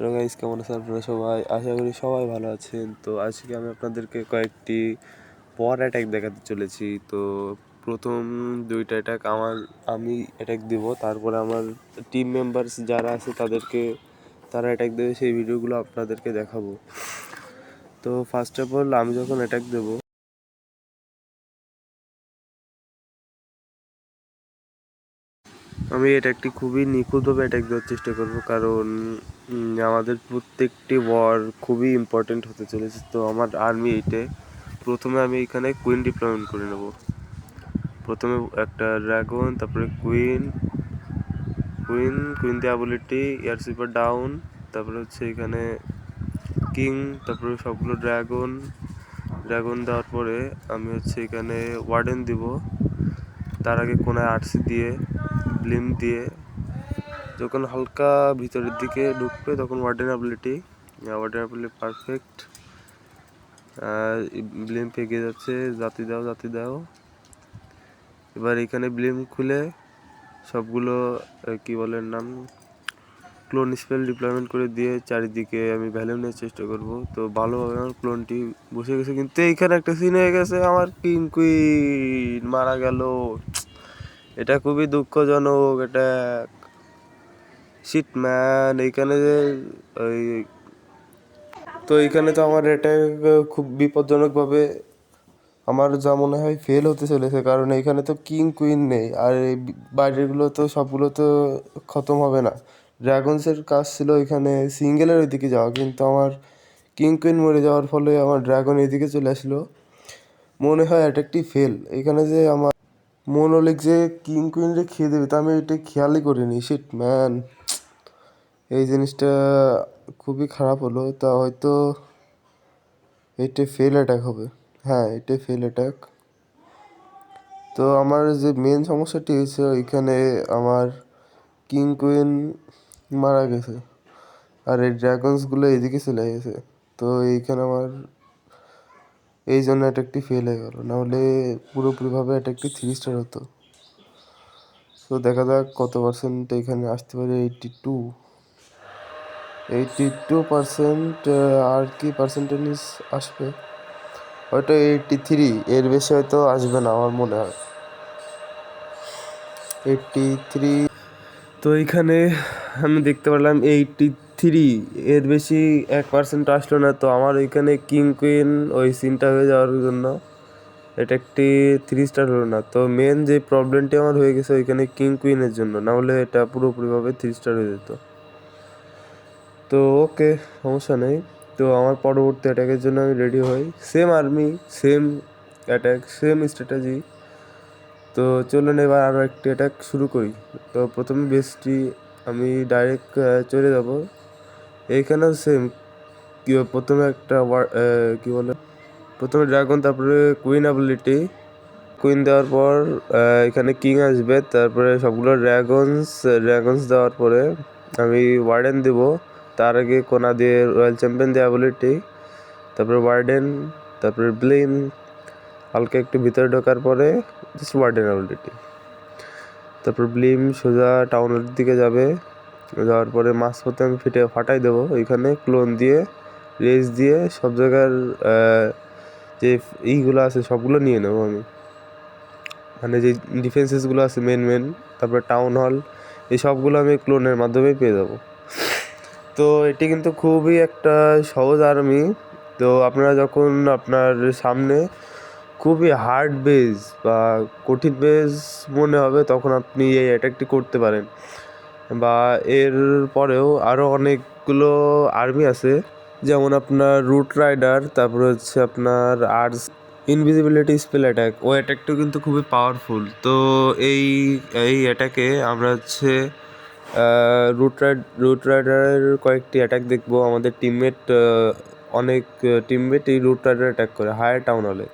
Hello guys, কেমন আছেন আপনারা সবাই? আশা করি সবাই ভালো আছেন। তো আজকে আমি আপনাদেরকে কয়েকটি পর অ্যাটাক দেখাতে চলেছি। তো প্রথম দুইটা অ্যাটাক আমার, আমি অ্যাটাক দিব। তারপরে আমার টিম মেম্বার্স যারা আছে তাদেরকে, তারা অ্যাটাক দেবে। সেই ভিডিওগুলো আপনাদেরকে দেখাবো। তো ফার্স্ট অফ অল আমি যখন অ্যাটাক দেবো আমি এটা একটি খুবই নিখুঁতভাবে অ্যাটাক দেওয়ার চেষ্টা করব, কারণ আমাদের প্রত্যেকটি ওয়ার খুবই ইম্পর্টেন্ট হতে চলেছে। তো আমার আর্মি এইটে, প্রথমে আমি এখানে কুইন ডিপ্লয়মেন্ট করে নেব। প্রথমে একটা ড্রাগন তারপরে queen queen queen the ability air down তারপরে হচ্ছে এখানে কিং তারপরে সবগুলো ড্রাগন ড্রাগন দেওয়ার পরে আমি হচ্ছে এখানে ওয়ার্ডেন দিব। তার আগে কোনায় আর্টসি দিয়ে ব্লিম দিয়ে যখন হালকা ভিতরের দিকে ঢুকবে, তখন warden ability warden ability perfect ব্লিম পেকে যাচ্ছে, জাতি দাও জাতি দাও। এবার এখানে ব্লিম খুলে সবগুলো কি বলেন নাম? ক্লোন স্পেল ডিপ্লয়মেন্ট করে দিয়ে চারিদিকে আমি ভ্যালিউ নেওয়ার চেষ্টা করব। তো ভালোভাবে আমার ক্লোনটি বসে গেছে। কিন্তু এইখানে একটা সিন হয়ে গেছে, আমার কিং কুইন মারা গেল। এটা খুবই দুঃখজনক, এটা শিট ম্যান এইখানে যে ওই তো এইখানে তো আমার এটা খুব বিপজ্জনকভাবে আমার যা মনে হয় ফেল হতে চলেছে, কারণ এখানে তো কিং কুইন নেই, আর এই বাইরেগুলো তো সবগুলো তো খতম হবে না। ড্রাগনসের কাজ ছিল এখানে সিঙ্গেলের ওইদিকে যাওয়া, কিন্তু আমার কিং কুইন মরে যাওয়ার ফলে আমার ড্রাগন এইদিকে চলে আসলো। মনে হয় অ্যাটাকটি ফেল এখানে যে আমার মনোলিক যে কিং কুইন কুইনরে খেয়ে দেবে, তা আমি এটা খেয়ালই করিনি। শিট ম্যান এই জিনিসটা খুবই খারাপ হলো। তা হয়তো এটা ফেল অ্যাটাক হবে। হ্যাঁ এটা ফেল অ্যাটাক তো আমার যে মেন সমস্যাটি হয়েছে, ওইখানে আমার কিং কুইন মারা গেছে। আর এই ড্রাগনসগুলো এদিকে চলে গেছে। তো এইখানে আমার এই জন্য অ্যাটাকটি ফেল হয়ে গেল। নাহলে পুরোপুরিভাবে অ্যাটাকটি থ্রি স্টার হতো। তো দেখা যাক কত পার্সেন্ট এখানে আসতে পারে eighty two eighty two percent আর কি পার্সেন্টেজ আসবে? হয়তো এইটটি থ্রি এর বেশি হয়তো আসবে না আমার মনে হয়। এইটটি থ্রি তো এইখানে আমি দেখতে পারলাম এইটটি থ্রি, এর বেশি এক পার্সেন্ট আসলো না, তো আমার ওইখানে কিং কুইন ওই সিনটা হয়ে যাওয়ার জন্য এটা একটি থ্রি স্টার হলো না। তো মেন যে প্রবলেমটি আমার হয়ে গেছে ওইখানে কিং কুইনের জন্য, না হলে এটা পুরোপুরিভাবে থ্রি স্টার হয়ে যেত। তো ওকে, সমস্যা নেই। তো আমার পরবর্তী অ্যাটাকের জন্য আমি রেডি হই। Same army same attack same strategy তো চলুন এবার আরও একটি অ্যাটাক শুরু করি। তো প্রথমে বেসটি আমি ডাইরেক্ট চলে যাব। এইখানেও সেম কি প্রথমে একটা কি বলে, প্রথমে ড্রাগন তারপরে কুইন অ্যাবিলিটি কুইন দেওয়ার পর এখানে কিং আসবে, তারপরে সবগুলো ড্রাগনস ড্রাগনস দেওয়ার পরে আমি ওয়ার্ডেন দেব। তার আগে কোনা দিয়ে রয়্যাল চ্যাম্পিয়ন দিয়ে অ্যাবিলিটি তারপরে ওয়ার্ডেন তারপরে ব্লিম হালকা একটু ভিতরে ঢোকার পরে জাস্ট ওয়ার্ডেন অ্যাবিলিটি তারপর ব্লিম সোজা টাউনের দিকে যাবে। যাওয়ার পরে মাঝপথে আমি ফিটে ফাটাই দেবো। ওইখানে ক্লোন দিয়ে, রেস দিয়ে সব জায়গার যে ইগুলো আছে সবগুলো নিয়ে নেব আমি। মানে যে ডিফেন্সেসগুলো আছে মেন মেন তারপরে টাউন হল এই সবগুলো আমি ক্লোনের মাধ্যমেই পেয়ে যাব। তো এটি কিন্তু খুবই একটা সহজ আর্মি তো আপনারা যখন আপনার সামনে খুবই হার্ড বেজ বা কঠিন বেজ মনে হবে, তখন আপনি এই অ্যাটাকটি করতে পারেন। বা এর পরেও আরও অনেকগুলো আর্মি আছে। যেমন আপনার রুট রাইডার তারপরে হচ্ছে আপনার আর্স ইনভিজিবিলিটি স্পেল অ্যাটাক ও অ্যাটাকটাও কিন্তু খুবই পাওয়ারফুল তো এই এই অ্যাটাকে আমরা হচ্ছে রুট রাইড রুট রাইডারের কয়েকটি অ্যাটাক দেখব। আমাদের টিমমেট অনেক টিমমেট এই রুট রাইডার অ্যাটাক করে হায়ার টাউন হলে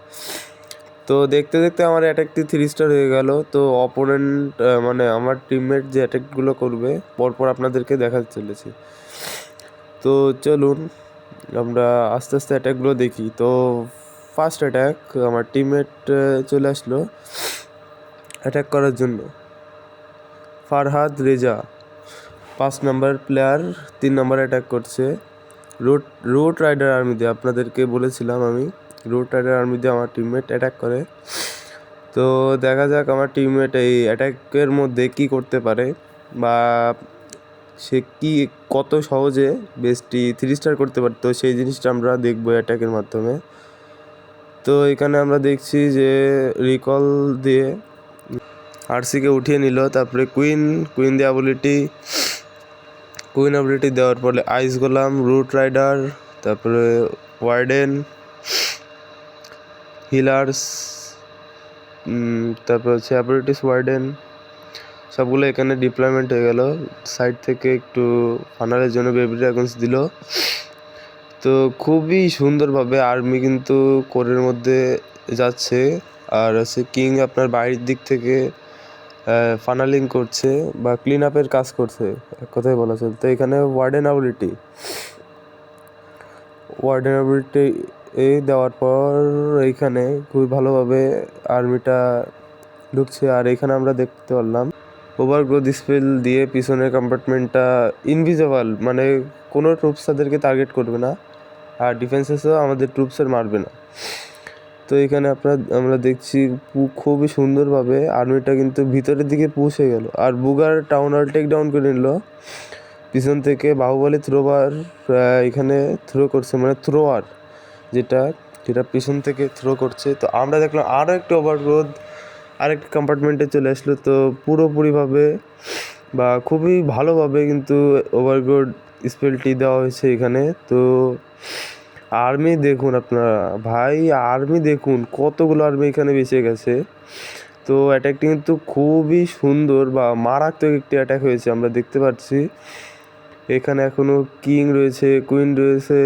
তো দেখতে দেখতে আমার অ্যাটাকটি থ্রি স্টার হয়ে গেল। তো অপোনেন্ট মানে আমার টিমমেট যে অ্যাটাকগুলো করবে, পরপর আপনাদেরকে দেখাতে চলেছি। তো চলুন, আমরা আস্তে আস্তে অ্যাটাকগুলো দেখি। তো ফার্স্ট অ্যাটাক আমার টিমমেট চলে আসলো অ্যাটাক করার জন্য। ফারহাদ রেজা, পাঁচ নাম্বার প্লেয়ার তিন নাম্বার অ্যাটাক করছে। রোড রোড রাইডার আর্মি দিয়ে আপনাদেরকে বলেছিলাম আমি। রোড রাইডার আর্মি দিয়ে আমার টিমমেট অ্যাটাক করে। তো দেখা যাক আমার টিমমেট এই অ্যাটাকের মধ্যে কি করতে পারে বা সে কি কত সহজে বেস্টটি থ্রি স্টার করতে পারতো সেই জিনিসটা আমরা দেখব অ্যাটাকের মাধ্যমে। তো এখানে আমরা দেখছি যে রিকল দিয়ে আরসিকে উঠিয়ে নিল, তারপরে কুইন কুইন দিয়ে অ্যাবিলিটি কুইন অ্যাবিলিটি দেওয়ার পরে আইস গোলাম রুট রাইডার তারপরে ওয়ার্ডেন হিলার্স তারপর হচ্ছে অ্যাবিলিটিস ওয়ার্ডেন, সবগুলো এখানে ডিপ্লয়মেন্ট হয়ে গেল। সাইড থেকে একটু ফানারের জন্য বেবি ড্রাগনস দিল। তো খুবই সুন্দরভাবে আর্মি কিন্তু কোরের মধ্যে যাচ্ছে। আর হচ্ছে কিং আপনার বাড়ির দিক থেকে ফানালিং করছে বা ক্লিন আপের কাজ করছে, এক কথায় বলা চলে। তো এখানে ওয়ার্ডেন অ্যাবিলিটি ওয়ার্ডেন অ্যাবিলিটি এই দেওয়ার পর এইখানে খুবই ভালোভাবে আর্মিটা ঢুকছে। আর এখানে আমরা দেখতে পারলাম ওভার গ্রোথ স্পেল দিয়ে পিছনের কম্পার্টমেন্টটা ইনভিজিবল মানে কোনো ট্রুপস তাদেরকে টার্গেট করবে না। আর ডিফেন্সেসও আমাদের ট্রুপসের মারবে না। তো এখানে আপনার, আমরা দেখছি খুবই সুন্দরভাবে আর্মিটা কিন্তু ভিতরের দিকে পৌঁছে গেল। আর বুগার টাউন হল টেক ডাউন করে নিল। পিছন থেকে বাহুবলী থ্রোবার এখানে থ্রো করছে মানে থ্রোয়ার যেটা যেটা পিছন থেকে থ্রো করছে। তো আমরা দেখলাম আরও একটু ওভারগ্রোথ আরেকটি কম্পার্টমেন্টে চলে আসলো। তো পুরোপুরিভাবে বা খুবই ভালোভাবে কিন্তু ওভারগ্রোথ স্পেলটি দেওয়া হয়েছে এখানে। তো আর্মি দেখুন আপনারা, ভাই আর্মি দেখুন, কতগুলো আর্মি এখানে বেঁচে গেছে। তো অ্যাটাকটি কিন্তু খুবই সুন্দর বা মারাত্মক একটি অ্যাটাক হয়েছে, আমরা দেখতে পাচ্ছি। এখানে এখনও কিং রয়েছে কুইন রয়েছে।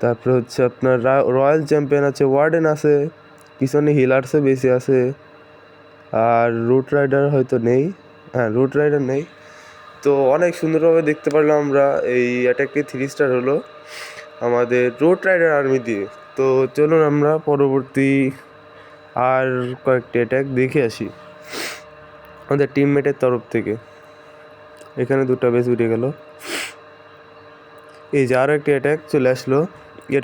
তারপরে হচ্ছে আপনার রয়্যাল চ্যাম্পিয়ন আছে, ওয়ার্ডেন আছে, পিছনে হিলার্সে বেশি আছে, আর রুট রাইডার হয়তো নেই হ্যাঁ রুট রাইডার নেই। তো অনেক সুন্দরভাবে দেখতে পারলাম আমরা, এই অ্যাটাকটি থ্রি স্টার হলো আমাদের রোড রাইডার আর্মি দিয়ে। তো চলুন আমরা পরবর্তী আর কয়েকটি অ্যাটাক দেখে আসি। আমাদের টিমমেটের তরফ থেকে। এখানে দুটো বেশ উঠে গেল। এই যে আরও একটি অ্যাটাক চলে আসলো।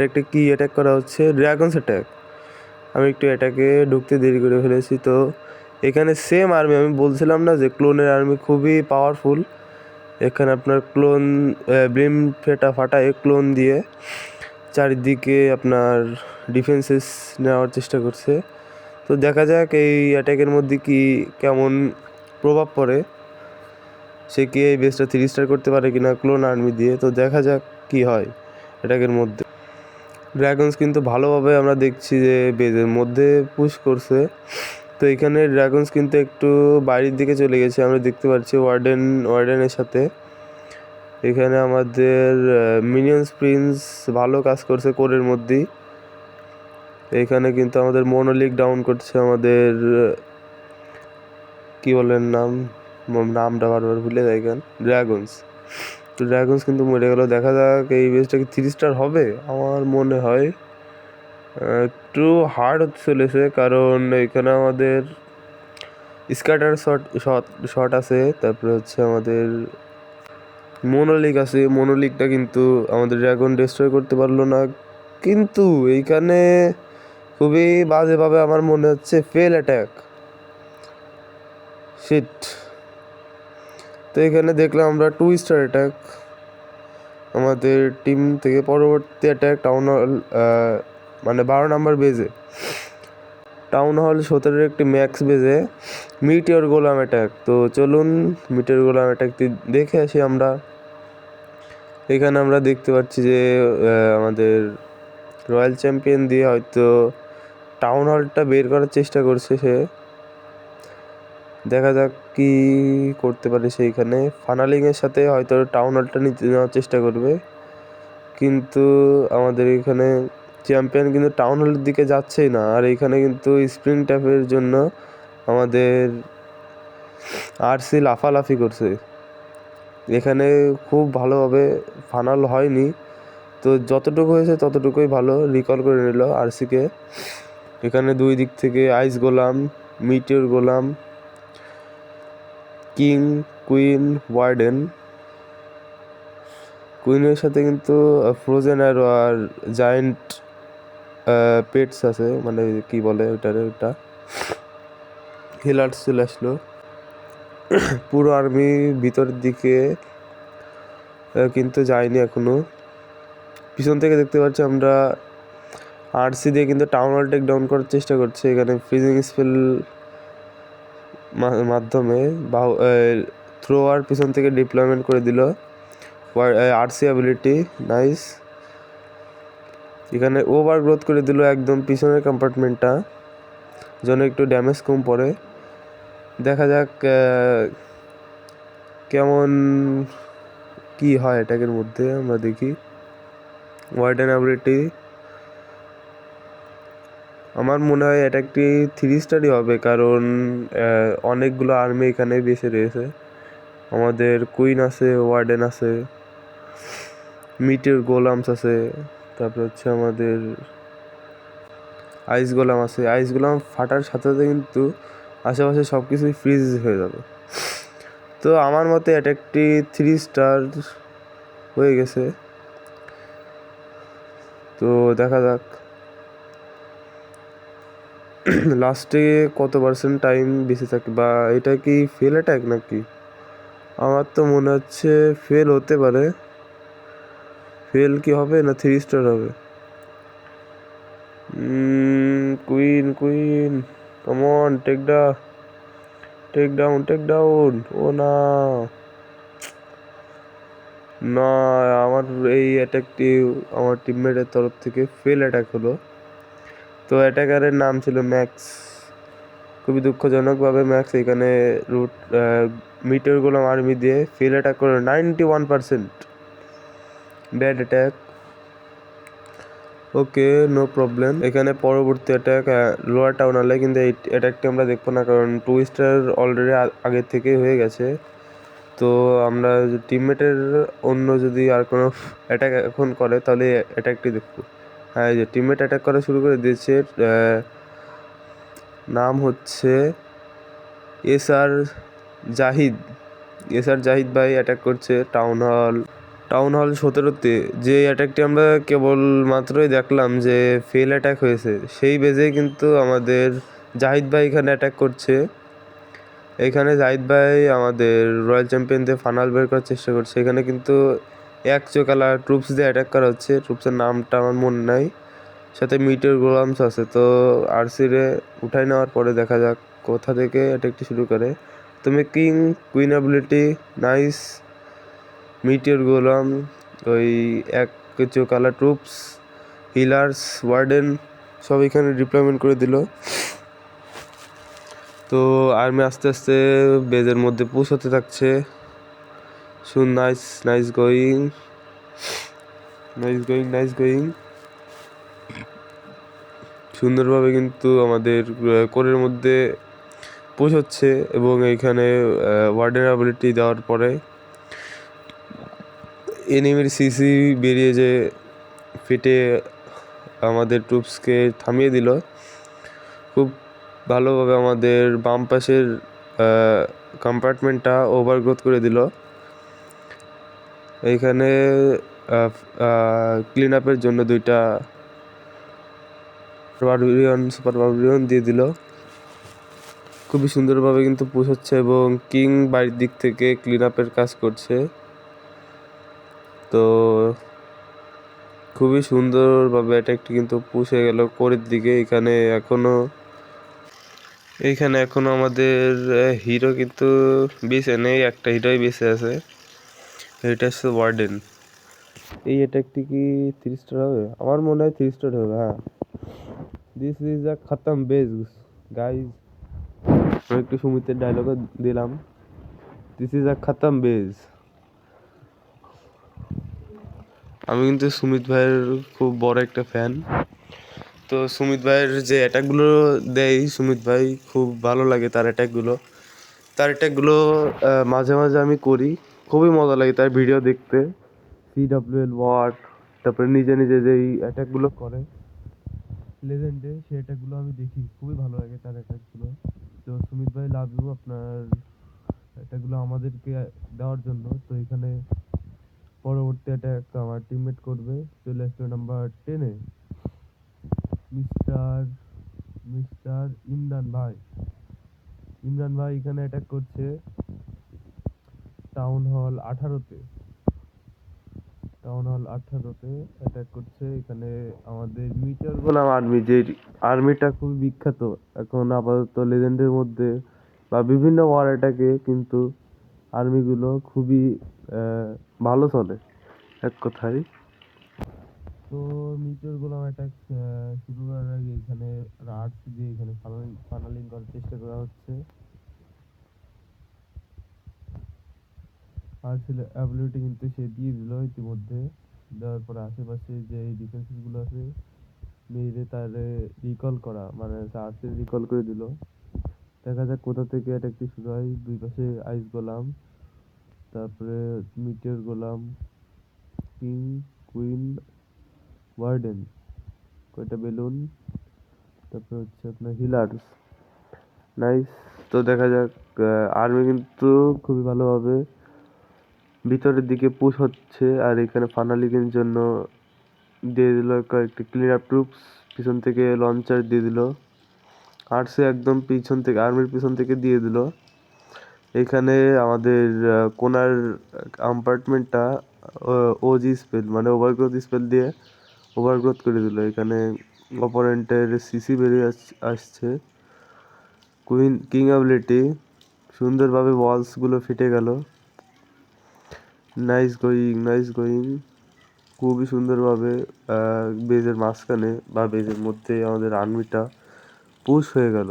একটা কী অ্যাটাক করা হচ্ছে? ড্রাগনস অ্যাটাক আমি একটু অ্যাটাকে ঢুকতে দেরি করে ফেলেছি, তো এখানে সেম আর্মি আমি বলছিলাম না যে ক্লোনের আর্মি খুবই পাওয়ারফুল এখানে আপনার ক্লোন ব্লিম ফেটা ফাটায় ক্লোন দিয়ে চারিদিকে আপনার ডিফেন্সেস নেওয়ার চেষ্টা করছে। তো দেখা যাক এই অ্যাটাকের মধ্যে কি কেমন প্রভাব পড়ে। সে কি এই বেসটা থ্রি স্টার করতে পারে কিনা ক্লোন আর্মি দিয়ে? তো দেখা যাক কি হয় অ্যাটাকের মধ্যে। ড্রাগনস কিন্তু ভালোভাবে আমরা দেখছি যে বেজের মধ্যে পুশ করছে। তো এখানে ড্রাগনস কিন্তু একটু বাইরের দিকে চলে গেছে, আমরা দেখতে পাচ্ছি ওয়ার্ডেন ওয়ার্ডেনের সাথে। এখানে আমাদের মিনিয়ন্স প্রিন্স ভালো কাজ করছে কোরের মধ্যেই। এখানে কিন্তু আমাদের মনোলিক ডাউন করছে আমাদের কি বলেন নাম? নামটা বারবার ভুলে যাই কেন? ড্রাগনস তো ড্রাগনস কিন্তু মরে গেল। দেখা যাক এই বেসটা কি থ্রি স্টার হবে, আমার মনে হয়। একটু হার্ড হতে চলেছে কারণ এখানে আমাদের স্ক্যাটার শট শট শট আছে, তারপরে হচ্ছে আমাদের মোনোলিক আছে। মোনোলিকটা কিন্তু আমাদের ড্রাগন ডিস্ট্রয় করতে পারল না। কিন্তু এইখানে খুবই বাজেভাবে আমার মনে হচ্ছে ফেল অ্যাটাক শিট তো এখানে দেখলাম আমরা টু স্টার অ্যাটাক আমাদের টিম থেকে পরবর্তী অ্যাটাক টাউন হল মানে বারো নাম্বার বেজে টাউন হল সতেরোর একটি ম্যাক্স বেজে মিটিওর গোলাম অ্যাটাক তো চলুন মিটিওর গোলাম অ্যাটাকটি দেখে আসি আমরা। এখানে আমরা দেখতে পাচ্ছি যে আমাদের রয়্যাল চ্যাম্পিয়ন দিয়ে হয়তো টাউন হলটা বের করার চেষ্টা করছে সে। দেখা যাক কি করতে পারে সেইখানে। ফানালিংয়ের সাথে হয়তো টাউন হলটা নিতে নেওয়ার চেষ্টা করবে। কিন্তু আমাদের এখানে চ্যাম্পিয়ন কিন্তু টাউন হলের দিকে যাচ্ছেই না। আর এখানে কিন্তু স্প্রিং ট্যাপের জন্য আমাদের আরসি লাফালাফি করছে। এখানে খুব ভালোভাবে ফানাল হয়নি। তো যতটুকু হয়েছে ততটুকুই ভালো রিকল করে নিল আরসিকে এখানে দুই দিক থেকে ice golem meteor golem king, queen, warden. কুইনের সাথে কিন্তু ফ্রোজেন আর আর জায়েন্ট পেটস আছে মানে কি বলে ওটারে ওটা হিলার্স চলে আসলো। পুরো আর্মি ভিতরের দিকে কিন্তু যায়নি এখনও। পিছন থেকে দেখতে পাচ্ছি আমরা, আরসি দিয়ে কিন্তু টাউন হল টেক ডাউন করার চেষ্টা করছে। এখানে ফ্রিজিং স্পেল মাধ্যমে বা থ্রোয়ার পিছন থেকে ডিপ্লয়মেন্ট করে দিল। আরসি অ্যাবিলিটি নাইস এখানে ওভার গ্রোথ করে দিল একদম পিছনের কম্পার্টমেন্টটা যেন একটু ড্যামেজ কম পড়ে। দেখা যাক কেমন কি হয় অ্যাটাকের মধ্যে, আমরা দেখি। ওয়ার্ডেন অ্যাবিলিটি আমার মনে হয় এটা একটি থ্রি স্টারই হবে, কারণ অনেকগুলো আর্মি এখানে বেঁচে রয়েছে। আমাদের কুইন আছে ওয়ার্ডেন আছে মিটের গোলামস আছে, তারপর হচ্ছে আমাদের আইস গোলাম আছে। আইস গোলাম ফাটার সাথে সাথে কিন্তু আশেপাশে সব কিছুই ফ্রিজ হয়ে যাবে। তো আমার মতে এটা একটি থ্রি স্টার হয়ে গেছে। তো দেখা যাক। লাস্টে কত পার্সেন্ট টাইম বেঁচে থাকে? বা এটা কি ফেল অ্যাটাক নাকি? আমার তো মনে হচ্ছে ফেল হতে পারে। ফেল কি হবে না থ্রি স্টার হবে? কুইন কুইন কমন টেক ডা টেক ডাউন টেক ডাউন ও না। না, আমার এই অ্যাটাকটি আমার টিমমেটের তরফ থেকে ফেল অ্যাটাক হলো। তো অ্যাটাকারের নাম ছিল ম্যাক্স। খুবই দুঃখজনকভাবে ম্যাক্স এখানে রুট মিটের আর্মি দিয়ে ফিল অ্যাটাক করে। Ninety one percent bad attack. Okay, no problem. এখানে পরবর্তী অ্যাটাক লোয়ার টাউন হলে কিন্তু এই অ্যাটাকটি আমরা দেখব না, কারণ টু স্টার অলরেডি আগের থেকেই হয়ে গেছে। তো আমরা টিমমেটের অন্য যদি আর কোনো অ্যাটাক এখন করে, তাহলে অ্যাটাকটি দেখব। এই যে টিমমেট অ্যাটাক করা শুরু করে দিয়েছে নাম হচ্ছে S R Zahid. S R Zahid ভাই অ্যাটাক করছে টাউন হল টাউন হল সতেরোতে। যে অ্যাটাকটি আমরা কেবল মাত্রই দেখলাম যে ফেল অ্যাটাক হয়েছে, সেই বেজে কিন্তু আমাদের জাহিদ ভাই এখানে অ্যাটাক করছে। এখানে জাহিদ ভাই আমাদের রয়্যাল চ্যাম্পিয়নদের ফাইনাল বের করার চেষ্টা করছে। এখানে কিন্তু এক চোকালা ট্রুপস দিয়ে অ্যাটাক করা হচ্ছে। ট্রুপসের নামটা আমার মনে নাই। সাথে মিটের গোলামস আছে, তো আরসিরে উঠাই নেওয়ার পরে দেখা যাক কোথা থেকে অ্যাটাকটি শুরু করে। তুমি king queen ability nice meteor golem, ওই এক চোকালা ট্রুপস হিলার্স ওয়ার্ডেন সব এখানে ডিপ্লয়মেন্ট করে দিল। তো আর্মি আস্তে আস্তে বেজের মধ্যে পৌঁছাতে থাকছে। শুন nice nice going nice going nice going সুন্দরভাবে কিন্তু আমাদের কোরের মধ্যে পৌঁছচ্ছে এবং এইখানে ওয়ার্ডেন অ্যাবিলিটি দেওয়ার পরে এনিমির সিসি বেরিয়ে যে ফেটে আমাদের ট্রুপসকে থামিয়ে দিল, খুব ভালোভাবে আমাদের বাম পাশের কম্পার্টমেন্টটা ওভারগ্রোথ করে দিল। এইখানে ক্লিন আপের জন্য দুইটা বারবিরিয়ন সুপার বারবিরিয়ন দিয়ে দিল। খুবই সুন্দরভাবে কিন্তু পৌঁছচ্ছে এবং কিং বাড়ির দিক থেকে ক্লিন আপের কাজ করছে। তো খুবই সুন্দরভাবে এটা একটু কিন্তু পুষে গেল কোরের দিকে। এখানে এখনও, এইখানে এখনও আমাদের হিরো কিন্তু বেঁচে নেই, একটা হিরোই বেঁচে আছে। এটা হচ্ছে ওয়ার্ডেন এই অ্যাটাকটি কি থ্রি স্টার হবে? আমার মনে হয় থ্রি স্টার হবে হ্যাঁ। দিস ইজ আ খতম বেজ গাইজ একটু সুমিতের ডায়লগও দিলাম। দিস ইজ আ খতম বেজ আমি কিন্তু সুমিত ভাইয়ের খুব বড় একটা ফ্যান তো সুমিত ভাইয়ের যে অ্যাটাকগুলো দেয় সুমিত ভাই খুব ভালো লাগে তার অ্যাটাকগুলো তার অ্যাটাকগুলো মাঝে মাঝে আমি করি। খুবই মজা লাগে তার ভিডিও দেখতে। সি ডাব্লিউ এল ওয়াট তারপরে নিজে নিজে যেই অ্যাটাকগুলো করে লেজেন্ডে সেই অ্যাটাকগুলো আমি দেখি, খুবই ভালো লাগে তার অ্যাটাকগুলো তো সুমিত ভাই লাভ ইউ আপনার অ্যাটাকগুলো আমাদেরকে দেওয়ার জন্য। তো এখানে পরবর্তী অ্যাটাক আমার টিমমেট করবে, চলে আসলো নাম্বার টেনে মিস্টার মিস্টার ইমরান ভাই। ইমরান ভাই এখানে অ্যাটাক করছে। টাউন হল আঠারোতে। টাউন হল আঠারোতে অ্যাটাক করছে। এখানে আমাদের মিটার গোলাম আর্মি যে আর্মিটা খুবই বিখ্যাত। এখন আপাতত লেজেন্ডের মধ্যে বা বিভিন্ন ওয়ার অ্যাটাকে কিন্তু আর্মিগুলো খুবই ভালো চলে। এক কথায়। তো মিটার গোলাম অ্যাটাক শুরু করার আগে এখানে আর্টস দিয়ে এখানে ফানালিং করার চেষ্টা করা হচ্ছে। আর ছিল অ্যাবিলিটি কিন্তু সে দিয়ে দিল ইতিমধ্যে। দেওয়ার পরে আশেপাশে যে ডিফেন্সেসগুলো আছে মেরে তারে রিকল করা মানে আর্টসে রিকল করে দিল। দেখা যাক কোথা থেকে এটা অ্যাটাকটি শুরু হয়। দুই পাশে আইস গোলাম, তারপরে meteor golem king queen warden কয়টা বেলুন, তারপরে হচ্ছে আপনার হিলার্স নাইস তো দেখা যাক আর্মি কিন্তু খুবই ভালোভাবে ভিতরের দিকে পুশ হচ্ছে আর এখানে ফানালিংয়ের জন্য দিয়ে দিল কয়েকটি ক্লিন আপ ট্রুপস পিছন থেকে লঞ্চার দিয়ে দিল। আর্টসে একদম পিছন থেকে আর্মির পিছন থেকে দিয়ে দিল। এখানে আমাদের কোনার কম্পার্টমেন্টটা ওজি স্পেল মানে ওভারগ্রোথ স্পেল দিয়ে ওভারগ্রোথ করে দিল। এখানে অপোনেন্টের সিসি বেরিয়ে আস- আসছে। কুইন কিং অ্যাবিলিটি সুন্দরভাবে ওয়ালসগুলো ফেটে গেল। নাইস গোয়িং নাইস গোয়িং খুবই সুন্দরভাবে বেজের মাঝখানে বা বেজের মধ্যে আমাদের আর্মিটা পুশ হয়ে গেল।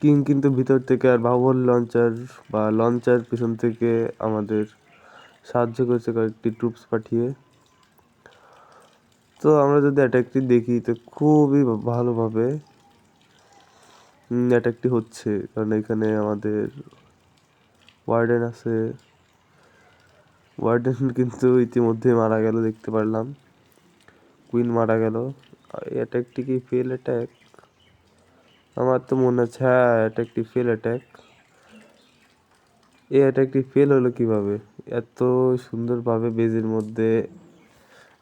কিং কিন্তু ভিতর থেকে আর বাহুবল লঞ্চার বা লঞ্চার পিছন থেকে আমাদের সাহায্য করেছে কয়েকটি ট্রুপস পাঠিয়ে। তো আমরা যদি অ্যাটাকটি দেখি, তো খুবই ভালোভাবে অ্যাটাকটি হচ্ছে। কারণ এখানে আমাদের ওয়ার্ডেন আছে ওয়ার্ডেন কিন্তু ইতিমধ্যে মারা গেল, দেখতে পারলাম। কুইন মারা গেল। এই অ্যাটাকটি কি ফেল অ্যাটাক আমার তো মনে হচ্ছে হ্যাঁ অ্যাটাকটি ফেল অ্যাটাক এই অ্যাটাকটি ফেল হলো কীভাবে? এত সুন্দরভাবে বেজের মধ্যে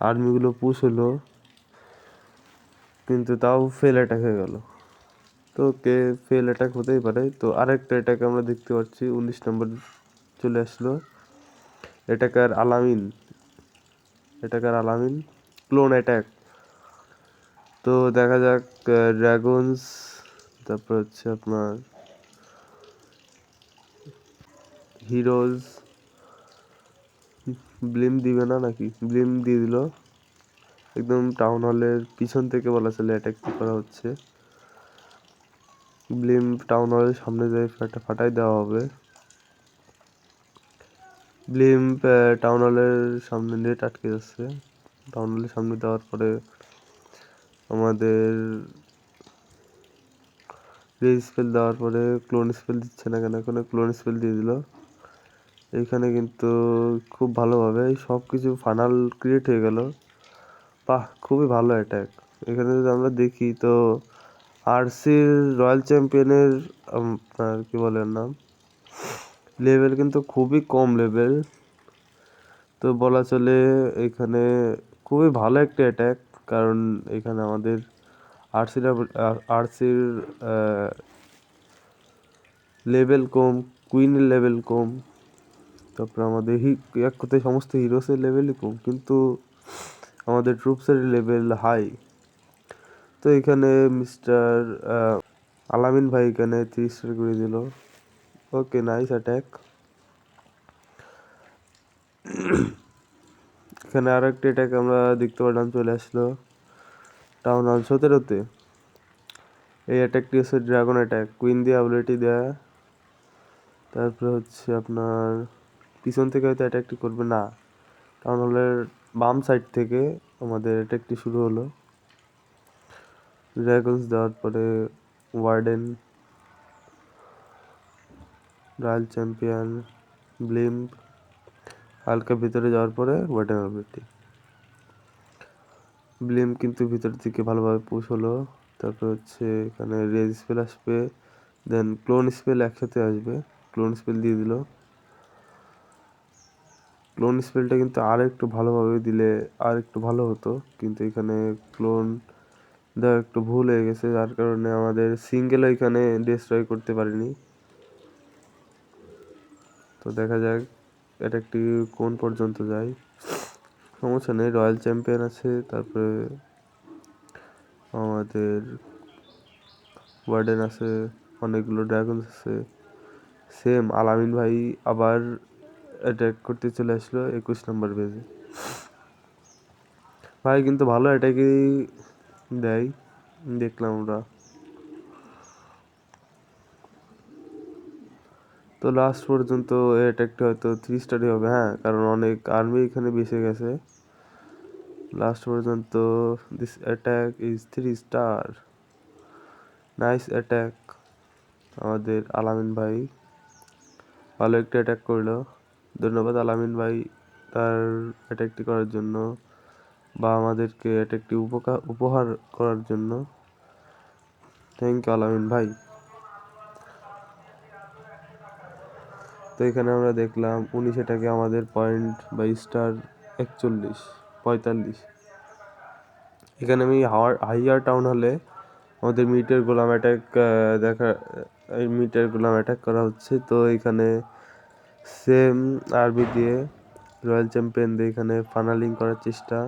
আর্মিগুলো পুশ হলো, কিন্তু তাও ফেল অ্যাটাক হয়ে গেল। তো কে ফেল অ্যাটাক হতেই পারে। তো আরেকটা অ্যাটাক আমরা দেখতে পাচ্ছি, উনিশ নম্বর চলে আসলো। এটাকার আলামিন এটাকার আলামিন ক্লোন অ্যাটাক তো দেখা যাক ড্রাগনস তারপর হচ্ছে আপনার হিরোজ ব্লিম দিবে না নাকি? ব্লিম দিয়ে দিল। একদম টাউন হলের পিছন থেকে বলা চলে অ্যাটাক করা হচ্ছে। ব্লিম টাউন হলের সামনে যায় ফাটা, ফাটাই দেওয়া হবে। ব্লিম টাউন হলের সামনে নেট আটকে যাচ্ছে। টাউন হলের সামনে দেওয়ার পরে আমাদের রেজ স্পেল দেওয়ার পরে ক্লোন স্পেল দিচ্ছে না কেন? এখানে ক্লোন স্পেল দিয়ে দিল। এইখানে কিন্তু খুব ভালোভাবে সব কিছু ফানাল ক্রিয়েট হয়ে গেল। বাহ, খুবই ভালো অ্যাটাক এখানে যদি আমরা দেখি তো আরসির রয়্যাল চ্যাম্পিয়নের আপনার কি বলে নাম? লেভেল কিন্তু খুবই কম লেভেল তো বলা চলে এখানে খুবই ভালো একটা অ্যাটাক কারণ এখানে আমাদের আরসির আরসির লেভেল কম কুইনের লেভেল কম, তারপর আমাদের হি, এক কথায় সমস্ত হিরোসের লেভেলই কম, কিন্তু আমাদের ট্রুপসের লেভেল হাই তো এখানে মিস্টার আলামিন ভাই এখানে তিরিশ করে দিল। ওকে নাইস অ্যাটাক এখানে আরও একটা অ্যাটাক আমরা দেখতে পারলাম চলে আসলো টাউন হল সতেরোতে। এই অ্যাটাকটি হচ্ছে ড্রাগন অ্যাটাক কুইন দিয়ে অ্যাবিলিটি দেয়া। তারপরে হচ্ছে আপনার পিছন থেকে হয়তো অ্যাটাকটি করবে, না। টাউন হলের বাম সাইড থেকে আমাদের অ্যাটাকটি শুরু হলো। ড্রাগনস দেওয়ার পরে ওয়ার্ডেন রয়্যাল চ্যাম্পিয়ন, ব্লিম্প, হালকা ভিতরে যাওয়ার পরে ওয়ার্ডেন অ্যাবিলিটি ব্লিম কিন্তু ভিতর থেকে ভালোভাবে পুশ হলো তারপর হচ্ছে এখানে রেজ স্পেল আসবে দেন ক্লোন স্পেল একসাথে আসবে ক্লোন স্পেল দিয়ে দিল। ক্লোন স্পেলটা কিন্তু আর একটু ভালোভাবে দিলে আর একটু ভালো হতো, কিন্তু এখানে ক্লোন দেওয়া একটু ভুল হয়ে গেছে, যার কারণে আমাদের সিঙ্গেল এখানে ডিস্ট্রয় করতে পারিনি। তো দেখা যাক, এটা একটি কোন পর্যন্ত যায়। সমস্যা নেই, রয়্যাল চ্যাম্পিয়ন আছে, তারপরে আমাদের ওয়ার্ডেন আছে, অনেকগুলো ড্রাগন আছে। সেম, আলামিন ভাই আবার অ্যাটাক করতে চলে আসলো একুশ নম্বর বেজে ভাই কিন্তু ভালো অ্যাটাকই দেয়, দেখলাম আমরা। তো লাস্ট পর্যন্ত এই অ্যাটাকটা হয়তো থ্রি স্টারই হবে হ্যাঁ? কারণ অনেক আর্মি এখানে বেঁচে গেছে। লাস্ট পর্যন্ত this attack is three star nice attack আমাদের আলামিন ভাই। ভালো একটা অ্যাটাক করল। ধন্যবাদ আলামিন ভাই তার অ্যাটাকটি করার জন্য বা আমাদেরকে অ্যাটাকটি উপকার উপহার করার জন্য। থ্যাংক ইউ আলামিন ভাই। তো এখানে আমরা দেখলাম উনিশ এটাকে আমাদের পয়েন্ট বা স্টার একচল্লিশ, পঁয়তাল্লিশ। এখানে আমি হাইয়ার টাউন হলে আমাদের মিটের গোলাম অ্যাটাক দেখা, এই মিটের গোলাম অ্যাটাক করা হচ্ছে। তো এখানে সেম আরবি দিয়ে রয়্যাল চ্যাম্পিয়ন দিয়ে এখানে ফানালিং করার চেষ্টা।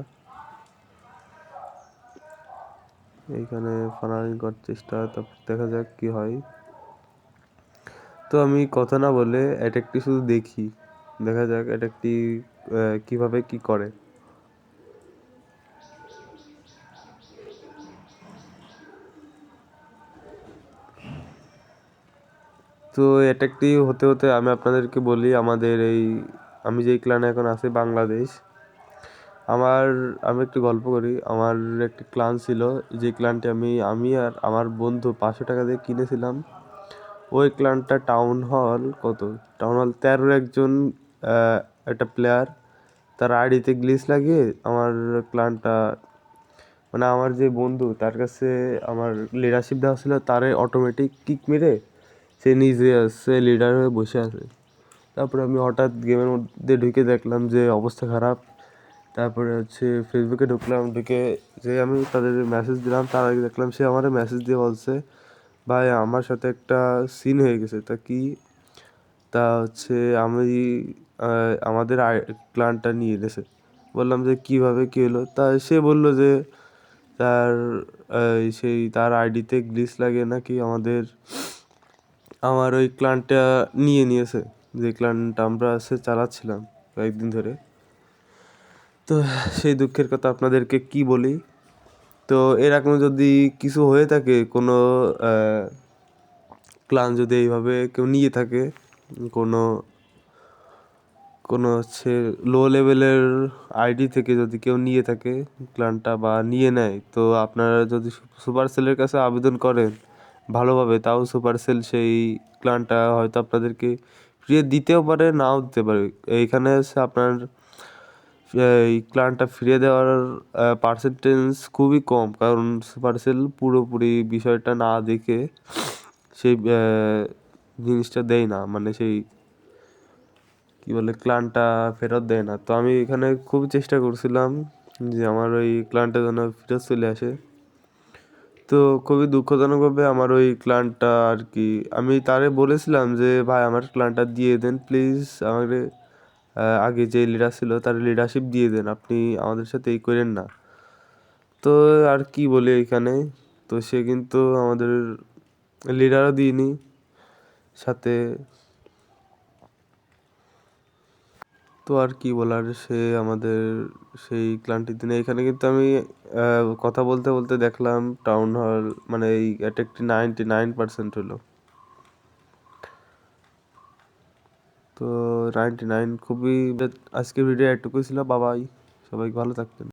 এইখানে ফানালিং করার চেষ্টা, তারপর দেখা যাক কি হয়। তো আমি কথা না বলে অ্যাটাকটি শুধু দেখি। দেখা যাক অ্যাটাকটি কীভাবে কি করে। তো অ্যাটাকটি হতে হতে আমি আপনাদেরকে বলি, আমাদের এই, আমি যেই ক্লানে এখন আছি, বাংলাদেশ। আমার, আমি একটু গল্প করি। আমার একটি ক্লান ছিল যে ক্লানটি আমি আমি আর আমার বন্ধু পাঁচশো টাকা দিয়ে কিনেছিলাম। ওই ক্লানটা টাউন হল কত? টাউন হল তেরোর একজন একটা প্লেয়ার তার আইডিতে গ্লিস লাগিয়ে আমার ক্লানটা মানে আমার যে বন্ধু, তার কাছে আমার লিডারশিপ দেওয়া ছিল, তারে অটোমেটিক কিক মেরে সে নিজে আসছে লিডার হয়ে বসে আছে। তারপরে আমি হঠাৎ গেমের মধ্যে ঢুকে দেখলাম যে অবস্থা খারাপ। তারপরে হচ্ছে ফেসবুকে ঢুকলাম, ঢুকে যে আমি তাদের মেসেজ দিলাম, তার আগে দেখলাম সে আমার মেসেজ দিয়ে বলছে ভাই, আমার সাথে একটা সিন হয়ে গেছে। তা কি? তা হচ্ছে আমি আমাদের প্ল্যানটা নিয়ে গেছে বললাম যে, কীভাবে কী হলো? তা সে বলল যে, তার সেই, তার আইডিতে গ্লিস লাগে নাকি আমাদের, আমার ওই ক্লানটা নিয়ে নিয়েছে। যে ক্লানটা আমরা সে চালাচ্ছিলাম কয়েকদিন ধরে। তো সেই দুঃখের কথা আপনাদেরকে কি বলি? তো এরকম যদি কিছু হয়ে থাকে, কোনো ক্লান যদি এইভাবে কেউ নিয়ে থাকে, কোনো কোনো হচ্ছে লো লেভেলের আইডি থেকে যদি কেউ নিয়ে থাকে ক্লানটা বা নিয়ে নেয়, তো আপনারা যদি সুপার সেলের কাছে আবেদন করেন ভালোভাবে, তাও সুপার সেল সেই ক্লানটা হয়তো আপনাদেরকে ফ্রিয়ে দিতেও পারে, নাও দিতে পারে। এইখানে হচ্ছে আপনার এই ক্লানটা ফিরিয়ে দেওয়ার পার্সেন্টেজ খুবই কম। কারণ পার্সেল পুরোপুরি বিষয়টা না দেখে সেই জিনিসটা দেয় না। মানে সেই কী বলে ক্লানটা ফেরত দেয় না। তো আমি এখানে খুব চেষ্টা করছিলাম যে আমার ওই ক্লানটা যেন ফেরত চলে আসে। তো খুবই দুঃখজনকভাবে আমার ওই ক্লানটা আর কি, আমি তারে বলেছিলাম যে, ভাই, আমার ক্লানটা দিয়ে দেন প্লিজ আমাকে আগে যে লিডার ছিল তার লিডারশিপ দিয়ে দেন। আপনি আমাদের সাথে এই করেন না। তো আর কি বলি এখানে? তো সে কিন্তু আমাদের লিডারও দিইনি সাথে। তো আর কি বলার? সে আমাদের সেই ক্লান্তির দিনে। এখানে কিন্তু আমি কথা বলতে বলতে দেখলাম টাউন হল মানে এই অ্যাটাকটি নাইনটি নাইন পার্সেন্ট হলো। তো নাইনটি নাইন খুবই আজকের ভিডিও এটুকুই ছিল। বাবাই সবাই ভালো থাকতেন